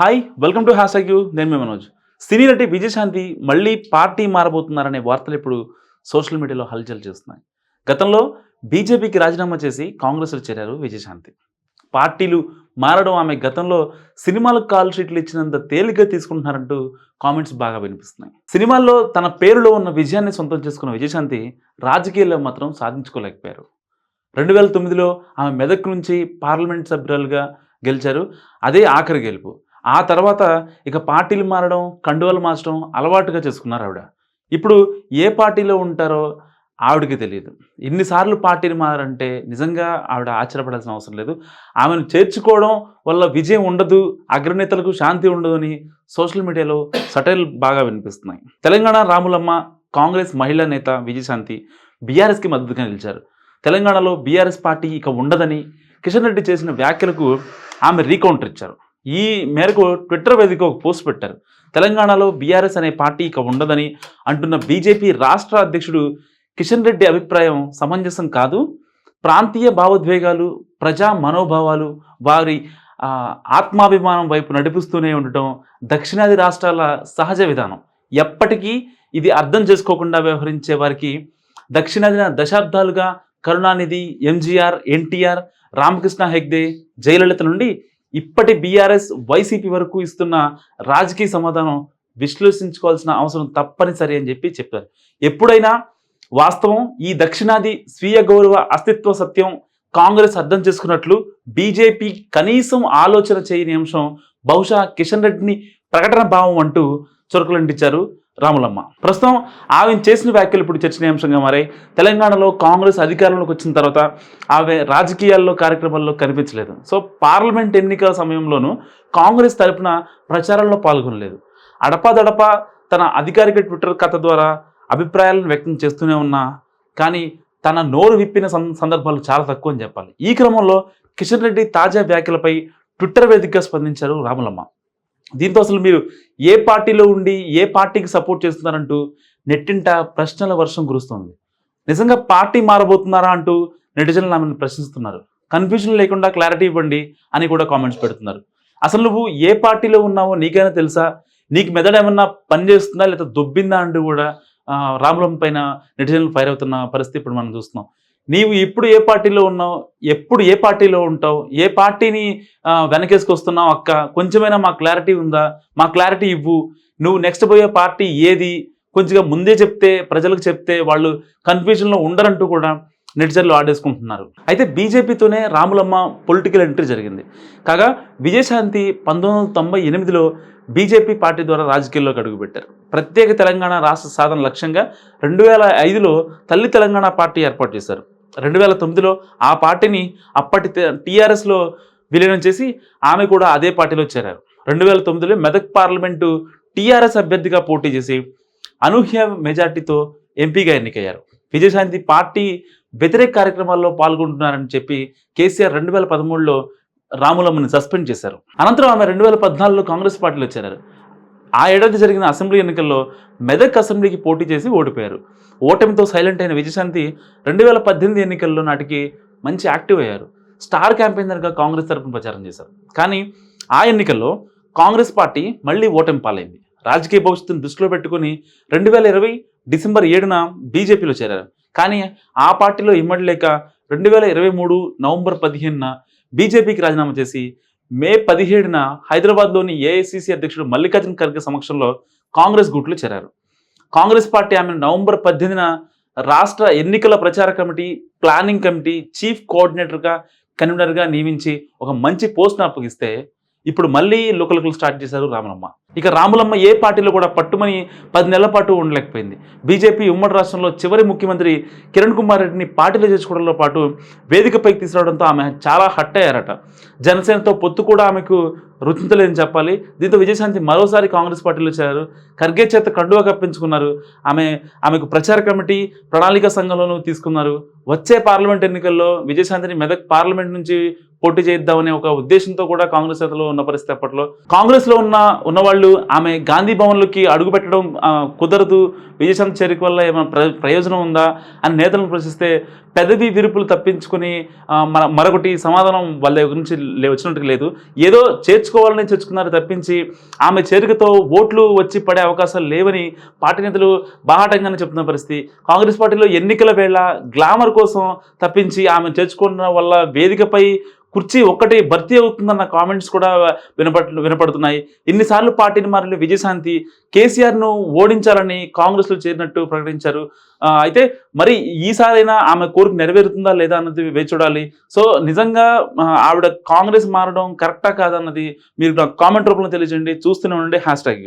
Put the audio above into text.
Hi welcome to hash you నేను మీ మనోజ్. సినీ నటి విజయశాంతి మళ్ళీ పార్టీ మారబోతున్నారనే వార్తలు ఇప్పుడు సోషల్ మీడియాలో హల్చల్ చేస్తున్నాయి. గతంలో బీజేపీకి రాజీనామా చేసి కాంగ్రెస్లో చేరారు విజయశాంతి. పార్టీలు మారడం ఆమె గతంలో సినిమాలకు కాల్ షీట్లు ఇచ్చినంత తేలిగ్గా తీసుకుంటున్నారంటూ కామెంట్స్ బాగా వినిపిస్తున్నాయి. సినిమాల్లో తన పేరులో ఉన్న విజయాన్ని సొంతం చేసుకున్న విజయశాంతి రాజకీయాల్లో మాత్రం సాధించుకోలేకపోయారు. రెండు వేల తొమ్మిదిలో ఆమె మెదక్ నుంచి పార్లమెంట్ సభ్యురాలుగా గెలిచారు. అదే ఆఖరి గెలుపు. ఆ తర్వాత ఇక పార్టీలు మారడం కండువలు మార్చడం అలవాటుగా చేసుకున్నారు ఆవిడ. ఇప్పుడు ఏ పార్టీలో ఉంటారో ఆవిడకి తెలియదు. ఎన్నిసార్లు పార్టీలు మారంటే నిజంగా ఆవిడ ఆశ్చర్యపడాల్సిన అవసరం లేదు. ఆమెను చేర్చుకోవడం వల్ల విజయం ఉండదు అగ్రనేతలకు శాంతి ఉండదు అని సోషల్ మీడియాలో సటైల్ బాగా వినిపిస్తున్నాయి. తెలంగాణ రాములమ్మ కాంగ్రెస్ మహిళా నేత విజయశాంతి బీఆర్ఎస్కి మద్దతుగా నిలిచారు. తెలంగాణలో బీఆర్ఎస్ పార్టీ ఇక ఉండదని కిషన్ రెడ్డి చేసిన వ్యాఖ్యలకు ఆమె రీకౌంటర్ ఇచ్చారు. ఈ మేరకు ట్విట్టర్ వేదిక ఒక పోస్ట్ పెట్టారు. తెలంగాణలో బీఆర్ఎస్ అనే పార్టీ ఇక ఉండదని అంటున్న బీజేపీ రాష్ట్ర అధ్యక్షుడు కిషన్ రెడ్డి అభిప్రాయం సమంజసం కాదు. ప్రాంతీయ భావోద్వేగాలు ప్రజా మనోభావాలు వారి ఆత్మాభిమానం వైపు నడిపిస్తూనే ఉండటం దక్షిణాది రాష్ట్రాల సహజ విధానం. ఎప్పటికీ ఇది అర్థం చేసుకోకుండా వ్యవహరించే వారికి దక్షిణాదిన దశాబ్దాలుగా కరుణానిధి ఎంజీఆర్ ఎన్టీఆర్ రామకృష్ణ హెగ్దే జయలలిత నుండి ఇప్పటి బీఆర్ఎస్ వైసీపీ వరకు ఇస్తున్న రాజకీయ సమాధానం విశ్లేషించుకోవాల్సిన అవసరం తప్పనిసరి అని చెప్పి చెప్పారు. ఎప్పుడైనా వాస్తవం ఈ దక్షిణాది స్వీయ గౌరవ అస్తిత్వ సత్యం కాంగ్రెస్ అర్థం చేసుకున్నట్లు బీజేపీ కనీసం ఆలోచన చేయని అంశం బహుశా కిషన్ రెడ్డిని ప్రకటన భావం అంటూ చురుకులంటించారు. రాములమ్మ. ప్రస్తుతం ఆమె చేసిన వ్యాఖ్యలు ఇప్పుడు చర్చనీయాంశంగా మారాయి. తెలంగాణలో కాంగ్రెస్ అధికారంలోకి వచ్చిన తర్వాత ఆమె రాజకీయాల్లో కార్యక్రమాల్లో కనిపించలేదు. సో పార్లమెంట్ ఎన్నికల సమయంలోనూ కాంగ్రెస్ తరపున ప్రచారంలో పాల్గొనలేదు. అడపాదడప తన అధికారిక ట్విట్టర్ కథ ద్వారా అభిప్రాయాలను వ్యక్తం చేస్తూనే ఉన్నా కానీ తన నోరు విప్పిన సందర్భాలు చాలా తక్కువ అని చెప్పాలి. ఈ క్రమంలో కిషన్ రెడ్డి తాజా వ్యాఖ్యలపై ట్విట్టర్ వేదికగా స్పందించారు రాములమ్మ. దీంతో అసలు మీరు ఏ పార్టీలో ఉండి ఏ పార్టీకి సపోర్ట్ చేస్తున్నారంటూ నెట్టింట ప్రశ్నల వర్షం కురుస్తోంది. నిజంగా పార్టీ మారబోతున్నారా అంటూ నెటిజన్లు ఆమెను ప్రశ్నిస్తున్నారు. కన్ఫ్యూజన్ లేకుండా క్లారిటీ ఇవ్వండి అని కూడా కామెంట్స్ పెడుతున్నారు. అసలు నువ్వు ఏ పార్టీలో ఉన్నావో నీకైనా తెలుసా? నీకు మెదడు ఏమన్నా పని చేస్తుందా? లేదా దొబ్బిందా అంటూ కూడా ఆ, రాములం పైన నెటిజన్లు ఫైర్ అవుతున్న పరిస్థితి ఇప్పుడు మనం చూస్తున్నాం. నీవు ఇప్పుడు ఏ పార్టీలో ఉన్నావు? ఎప్పుడు ఏ పార్టీలో ఉంటావు? ఏ పార్టీని వెనకేసుకొస్తున్నావు అక్క? కొంచెమైనా మా క్లారిటీ ఉందా? మా క్లారిటీ ఇవ్వు. నువ్వు నెక్స్ట్ పోయే పార్టీ ఏది? కొంచెంగా ముందే చెప్తే ప్రజలకు చెప్తే వాళ్ళు కన్ఫ్యూజన్లో ఉండరంటూ కూడా నెటిజన్లు ఆడేసుకుంటున్నారు. అయితే బీజేపీతోనే రాములమ్మ పొలిటికల్ ఎంట్రీ జరిగింది. కాగా విజయశాంతి పంతొమ్మిది వందల తొంభై ఎనిమిదిలో బీజేపీ పార్టీ ద్వారా రాజకీయాల్లోకి అడుగుపెట్టారు. ప్రత్యేక తెలంగాణ రాష్ట్ర సాధన లక్ష్యంగా రెండు వేల ఐదులో తల్లి తెలంగాణ పార్టీ ఏర్పాటు చేశారు. రెండు వేల తొమ్మిదిలో ఆ పార్టీని అప్పటి టీఆర్ఎస్లో విలీనం చేసి ఆమె కూడా అదే పార్టీలో చేరారు. రెండు వేల తొమ్మిదిలో మెదక్ పార్లమెంటు టీఆర్ఎస్ అభ్యర్థిగా పోటీ చేసి అనూహ్య మెజార్టీతో ఎంపీగా ఎన్నికయ్యారు. విజయశాంతి పార్టీ వ్యతిరేక కార్యక్రమాల్లో పాల్గొంటున్నారని చెప్పి కేసీఆర్ రెండు వేల పదమూడులో రాములమ్మని సస్పెండ్ చేశారు. అనంతరం ఆమె రెండు వేల పద్నాలుగులో కాంగ్రెస్ పార్టీలో చేరారు. ఆ ఏడాది జరిగిన అసెంబ్లీ ఎన్నికల్లో మెదక్ అసెంబ్లీకి పోటీ చేసి ఓడిపోయారు. ఓటమితో సైలెంట్ అయిన విజయశాంతి రెండు వేల పద్దెనిమిది ఎన్నికల్లో నాటికి మంచి యాక్టివ్ అయ్యారు. స్టార్ క్యాంపెయినర్గా కాంగ్రెస్ తరపున ప్రచారం చేశారు. కానీ ఆ ఎన్నికల్లో కాంగ్రెస్ పార్టీ మళ్ళీ ఓటమి పాలైంది. రాజకీయ భవిష్యత్తును దృష్టిలో పెట్టుకుని రెండు వేల ఇరవై డిసెంబర్ ఏడున బీజేపీలో చేరారు. కానీ ఆ పార్టీలో ఇమ్మడి లేక రెండు వేల ఇరవై మూడు నవంబర్ పదిహేనున బీజేపీకి రాజీనామా చేసి మే పదిహేడున హైదరాబాద్లోని ఏఐసిసి అధ్యక్షుడు మల్లికార్జున ఖర్గే సమక్షంలో కాంగ్రెస్ గుట్లు చేరారు. కాంగ్రెస్ పార్టీ ఆమె నవంబర్ పద్దెనిమిదిన రాష్ట్ర ఎన్నికల ప్రచార కమిటీ ప్లానింగ్ కమిటీ చీఫ్ కోఆర్డినేటర్గా కన్వీనర్గా నియమించి ఒక మంచి పోస్ట్ను అప్పగిస్తే ఇప్పుడు మళ్ళీ లోకల్కులు స్టార్ట్ చేశారు రాములమ్మ. ఇక రాములమ్మ ఏ పార్టీలో కూడా పట్టుమని పది నెలల పాటు ఉండలేకపోయింది. బీజేపీ ఉమ్మడి రాష్ట్రంలో చివరి ముఖ్యమంత్రి కిరణ్ కుమార్ రెడ్డిని పార్టీలో చేర్చుకోవడంలో పాటు వేదికపైకి తీసుకురావడంతో ఆమె చాలా హట్ అయ్యారట. జనసేనతో పొత్తు కూడా ఆమెకు రుచించలేదని చెప్పాలి. దీంతో విజయశాంతి మరోసారి కాంగ్రెస్ పార్టీలో చేరారు. ఖర్గే చేత కండువా కప్పించుకున్నారు. ఆమె ఆమెకు ప్రచార కమిటీ ప్రణాళిక సంఘంలోనూ తీసుకున్నారు. వచ్చే పార్లమెంట్ ఎన్నికల్లో విజయశాంతిని మెదక్ పార్లమెంట్ నుంచి పోటీ చేద్దామనే ఒక ఉద్దేశంతో కూడా కాంగ్రెస్ నేతలో ఉన్న పరిస్థితి అప్పట్లో. కాంగ్రెస్లో ఉన్న ఉన్నవాళ్ళు ఆమె గాంధీ భవన్లోకి అడుగు పెట్టడం కుదరదు. విజయశాంతి చేరిక వల్ల ఏమైనా ప్ర ప్రయోజనం ఉందా అని నేతలను ప్రశ్నిస్తే పెదవి విరుపులు తప్పించుకొని మన మరొకటి సమాధానం వాళ్ళ గురించి లే- వచ్చినట్టు లేదు. ఏదో చేర్చు చేర్చుకోవాలని చేర్చుకున్నారు తప్పించి ఆమె చేరికతో ఓట్లు వచ్చి పడే అవకాశాలు లేవని పార్టీ నేతలు బాహాటంగానే చెప్తున్న పరిస్థితి. కాంగ్రెస్ పార్టీలో ఎన్నికల వేళ గ్లామర్ కోసం తప్పించి ఆమె చేర్చుకోవడం వల్ల వేదికపై కుర్చీ ఒక్కటి భర్తీ అవుతుందన్న కామెంట్స్ కూడా వినపడ్ వినపడుతున్నాయి. ఇన్నిసార్లు పార్టీని మారిన విజయశాంతి కేసీఆర్ను ఓడించాలని కాంగ్రెస్లో చేరినట్టు ప్రకటించారు. అయితే మరి ఈసారైనా ఆమె కోరిక నెరవేరుతుందా లేదా అన్నది వేచి చూడాలి. సో నిజంగా ఆవిడ కాంగ్రెస్ మారడం కరెక్టా కాదన్నది మీరు నాకు కామెంట్ రూపంలో తెలియజేయండి. చూస్తూనే ఉండండి. Hash tag